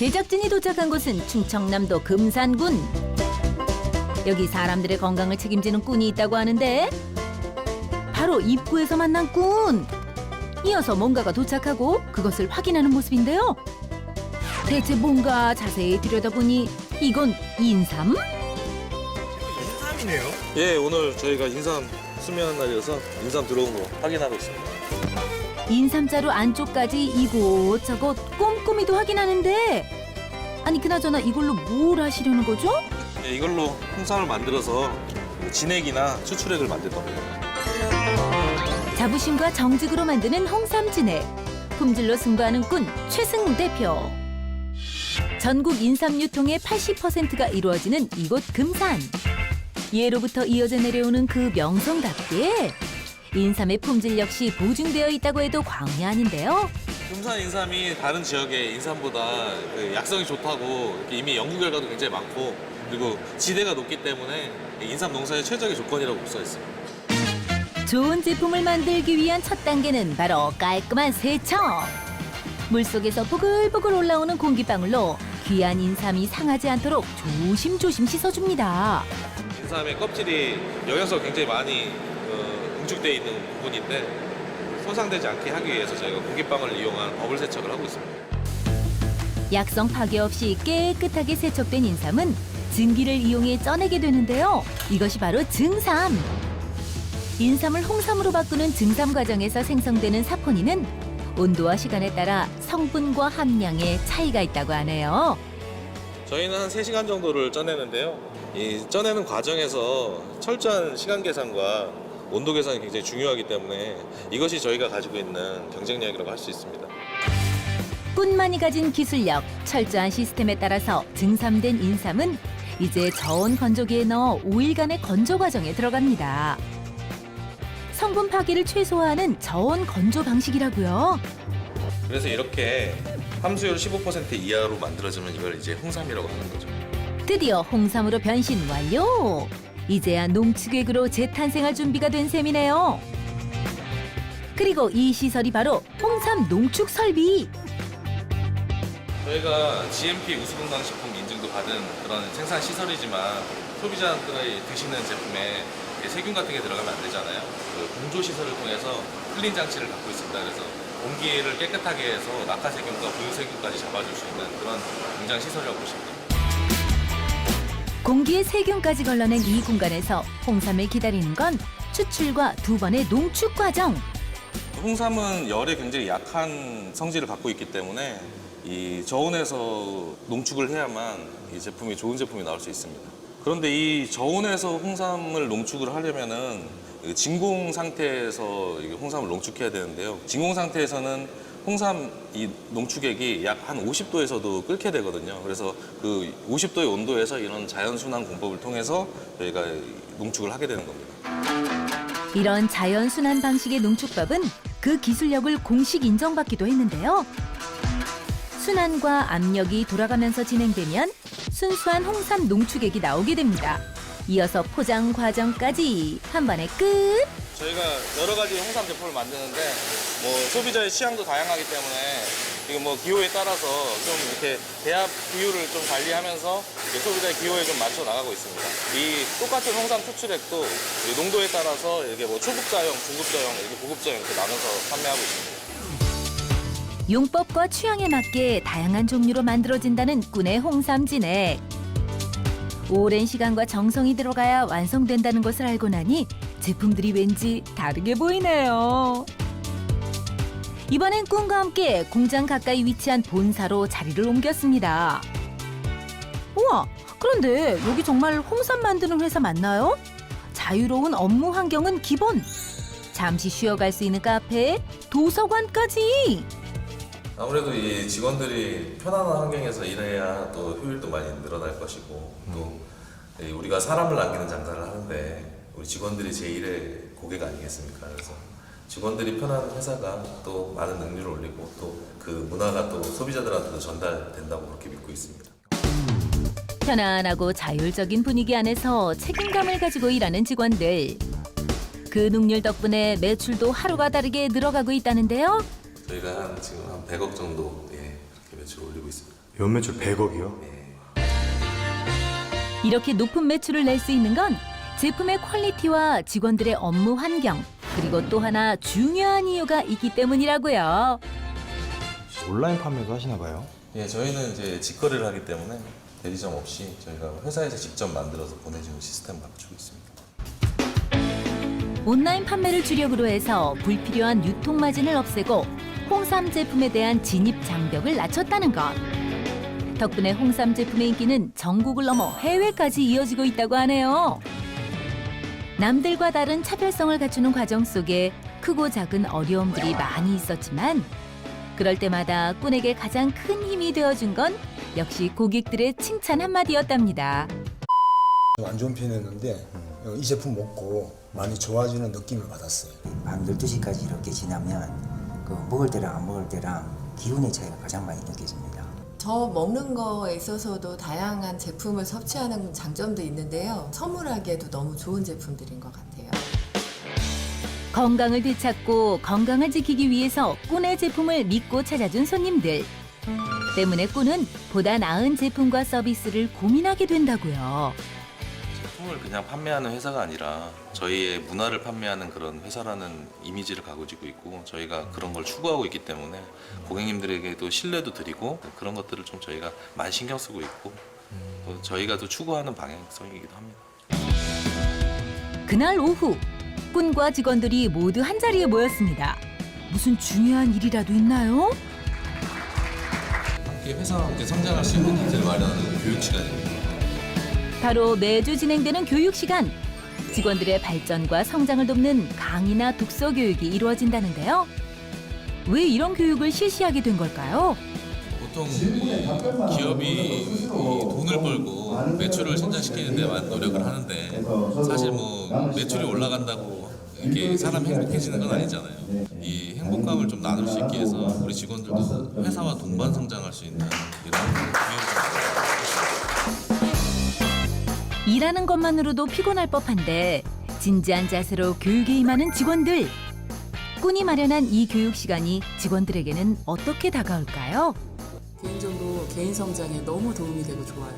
제작진이 도착한 곳은 충청남도 금산군. 여기 사람들의 건강을 책임지는 꾼이 있다고 하는데 바로 입구에서 만난 꾼. 이어서 뭔가가 도착하고 그것을 확인하는 모습인데요. 대체 뭔가 자세히 들여다보니 이건 인삼? 인삼이네요. 예, 오늘 저희가 인삼 수면 날이어서 인삼 들어온 거 확인하고 있습니다. 인삼자루 안쪽까지 이곳저곳 꼼꼼히도 확인하는데 아니 그나저나 이걸로 뭘 하시려는 거죠? 예, 이걸로 홍삼을 만들어서 진액이나 추출액을 만들 겁니다. 자부심과 정직으로 만드는 홍삼진액 품질로 승부하는 꾼 최승우 대표 전국 인삼 유통의 80%가 이루어지는 이곳 금산 예로부터 이어져 내려오는 그 명성답게 인삼의 품질 역시 보증되어 있다고 해도 과언이 아닌데요 금산 인삼이 다른 지역의 인삼보다 그 약성이 좋다고 이렇게 이미 연구 결과도 굉장히 많고 그리고 지대가 높기 때문에 인삼 농사의 최적의 조건이라고 볼 수가 있습니다. 좋은 제품을 만들기 위한 첫 단계는 바로 깔끔한 세척. 물속에서 보글보글 올라오는 공기방울로 귀한 인삼이 상하지 않도록 조심조심 씻어줍니다. 인삼의 껍질이 영양소가 굉장히 많이 어, 응축되어 있는 부분인데 손상되지 않게 하기 위해서 저희가 공기방울을 이용한 버블 세척을 하고 있습니다. 약성 파괴 없이 깨끗하게 세척된 인삼은 증기를 이용해 쪄내게 되는데요. 이것이 바로 증삼. 인삼을 홍삼으로 바꾸는 증삼 과정에서 생성되는 사포닌은 온도와 시간에 따라 성분과 함량에 차이가 있다고 하네요. 저희는 한 3시간 정도를 쪄내는데요. 이 쪄내는 과정에서 철저한 시간 계산과 온도 계산이 굉장히 중요하기 때문에 이것이 저희가 가지고 있는 경쟁력이라고 할 수 있습니다. 꾼만이 가진 기술력, 철저한 시스템에 따라서 증삼된 인삼은 이제 저온 건조기에 넣어 5일간의 건조 과정에 들어갑니다. 성분 파괴를 최소화하는 저온 건조 방식이라고요. 그래서 이렇게 함수율 15% 이하로 만들어지면 이걸 이제 홍삼이라고 하는 거죠. 드디어 홍삼으로 변신 완료. 이제야 농축액으로 재탄생할 준비가 된 셈이네요. 그리고 이 시설이 바로 홍삼 농축 설비. 저희가 GMP 우수건강식품 인증도 받은 그런 생산 시설이지만 소비자들이 드시는 제품에 세균 같은 게 들어가면 안 되잖아요. 그 공조 시설을 통해서 클린 장치를 갖고 있습니다. 그래서 공기를 깨끗하게 해서 낙하 세균과 부유 세균까지 잡아줄 수 있는 그런 공장 시설이라고 보시면 됩니다. 공기에 세균까지 걸러낸 이 공간에서 홍삼을 기다리는 건 추출과 두 번의 농축 과정. 홍삼은 열에 굉장히 약한 성질을 갖고 있기 때문에 이 저온에서 농축을 해야만 이 제품이 좋은 제품이 나올 수 있습니다. 그런데 이 저온에서 홍삼을 농축을 하려면은 이 진공 상태에서 이 홍삼을 농축해야 되는데요. 진공 상태에서는 홍삼 이 농축액이 약 한 50도에서도 끓게 되거든요. 그래서 그 50도의 온도에서 이런 자연 순환 공법을 통해서 저희가 농축을 하게 되는 겁니다. 이런 자연 순환 방식의 농축법은 그 기술력을 공식 인정받기도 했는데요. 순환과 압력이 돌아가면서 진행되면 순수한 홍삼 농축액이 나오게 됩니다. 이어서 포장 과정까지 한 번에 끝. 저희가 여러 가지 홍삼 제품을 만드는데 뭐 소비자의 취향도 다양하기 때문에 이거 뭐 기호에 따라서 좀 이렇게 대합 비율을 좀 관리하면서 소비자의 기호에 좀 맞춰 나가고 있습니다. 이 똑같은 홍삼 추출액도 이 농도에 따라서 이게 뭐 초급자용, 중급자용, 이렇게 고급자용 이렇게 나눠서 판매하고 있습니다. 용법과 취향에 맞게 다양한 종류로 만들어진다는 꾼의 홍삼 진액. 오랜 시간과 정성이 들어가야 완성된다는 것을 알고 나니 제품들이 왠지 다르게 보이네요. 이번엔 꾼과 함께 공장 가까이 위치한 본사로 자리를 옮겼습니다. 우와, 그런데 여기 정말 홍삼 만드는 회사 맞나요? 자유로운 업무 환경은 기본. 잠시 쉬어갈 수 있는 카페, 도서관까지. 아무래도 이 직원들이 편안한 환경에서 일해야 또 효율도 많이 늘어날 것이고 또이 우리가 사람을 남기는 장사를 하는데 우리 직원들이 제1의 고객 아니겠습니까? 그래서 직원들이 편한 회사가 또 많은 능률을 올리고 또 그 문화가 또 소비자들한테도 전달된다고 그렇게 믿고 있습니다. 편안하고 자율적인 분위기 안에서 책임감을 가지고 일하는 직원들. 그 능률 덕분에 매출도 하루가 다르게 늘어가고 있다는데요. 저희가 한 지금 한 100억 정도 예, 그렇게 매출 올리고 있습니다. 연매출 100억이요? 이렇게 높은 매출을 낼 수 있는 건 제품의 퀄리티와 직원들의 업무 환경 그리고 또 하나 중요한 이유가 있기 때문이라고요. 온라인 판매도 하시나 봐요? 예, 저희는 이제 직거래를 하기 때문에 대리점 없이 저희가 회사에서 직접 만들어서 보내주는 시스템을 갖추고 있습니다. 온라인 판매를 주력으로 해서 불필요한 유통 마진을 없애고 홍삼 제품에 대한 진입 장벽을 낮췄다는 것. 덕분에 홍삼 제품의 인기는 전국을 넘어 해외까지 이어지고 있다고 하네요. 남들과 다른 차별성을 갖추는 과정 속에 크고 작은 어려움들이 많이 있었지만 그럴 때마다 꾼에게 가장 큰 힘이 되어준 건 역시 고객들의 칭찬 한마디였답니다. 안 좋은 편이었는데 어, 이 제품 먹고 많이 좋아지는 느낌을 받았어요. 밤 12시까지 이렇게 지나면 그 먹을 때랑 안 먹을 때랑 기운의 차이가 가장 많이 느껴집니다. 저 먹는 거에 있어서도 다양한 제품을 섭취하는 장점도 있는데요. 선물하기에도 너무 좋은 제품들인 것 같아요. 건강을 되찾고 건강을 지키기 위해서 꾼의 제품을 믿고 찾아준 손님들. 때문에 꾼은 보다 나은 제품과 서비스를 고민하게 된다고요. 제품을 그냥 판매하는 회사가 아니라 저희의 문화를 판매하는 그런 회사라는 이미지를 가지고 있고 저희가 그런 걸 추구하고 있기 때문에 고객님들에게도 신뢰도 드리고 그런 것들을 좀 저희가 많이 신경 쓰고 있고 또 저희가 또 추구하는 방향성이기도 합니다. 그날 오후 꾼과 직원들이 모두 한 자리에 모였습니다. 무슨 중요한 일이라도 있나요? 함께 회사와 함께 성장할 수 있는 기회를 마련하는 교육 시간입니다. 바로 매주 진행되는 교육 시간. 직원들의 발전과 성장을 돕는 강의나 독서 교육이 이루어진다는데요. 왜 이런 교육을 실시하게 된 걸까요? 보통 이 기업이 이 돈을 벌고 매출을 성장시키는 데만 노력을 하는데 사실 뭐 매출이 올라간다고 이렇게 사람이 행복해지는 건 아니잖아요. 이 행복감을 좀 나눌 수 있게 해서 우리 직원들도 회사와 동반 성장할 수 있는 이런 기회를 일하는 것만으로도 피곤할 법한데 진지한 자세로 교육에 임하는 직원들. 꾼이 마련한 이 교육 시간이 직원들에게는 어떻게 다가올까요? 개인적으로 개인 성장에 너무 도움이 되고 좋아요.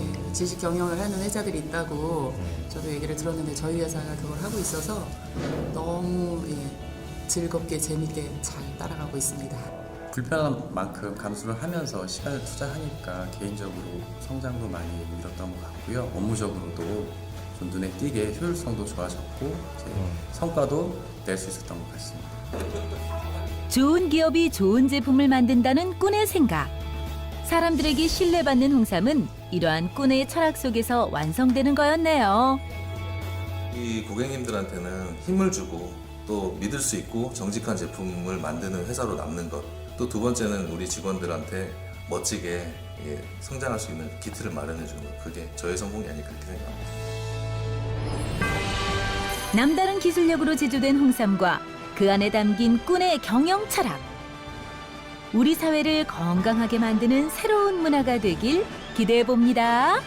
예, 지식 경영을 하는 회사들이 있다고 저도 얘기를 들었는데 저희 회사가 그걸 하고 있어서 너무 예, 즐겁게 재밌게 잘 따라가고 있습니다. 불편한 만큼 감수를 하면서 시간을 투자하니까 개인적으로 성장도 많이 이뤘던 것 같고 요. 업무적으로도 좀 눈에 띄게 효율성도 좋아졌고 이제 성과도 낼 수 있었던 것 같습니다. 좋은 기업이 좋은 제품을 만든다는 꾼의 생각. 사람들에게 신뢰받는 홍삼은 이러한 꾼의 철학 속에서 완성되는 거였네요. 이 고객님들한테는 힘을 주고 또 믿을 수 있고 정직한 제품을 만드는 회사로 남는 것. 또 두 번째는 우리 직원들한테 멋지게 예, 성장할 수 있는 기틀을 마련해 주는 것. 그게 저의 성공이 아닐까 그렇게 생각합니다. 남다른 기술력으로 제조된 홍삼과 그 안에 담긴 꾼의 경영 철학. 우리 사회를 건강하게 만드는 새로운 문화가 되길 기대해 봅니다.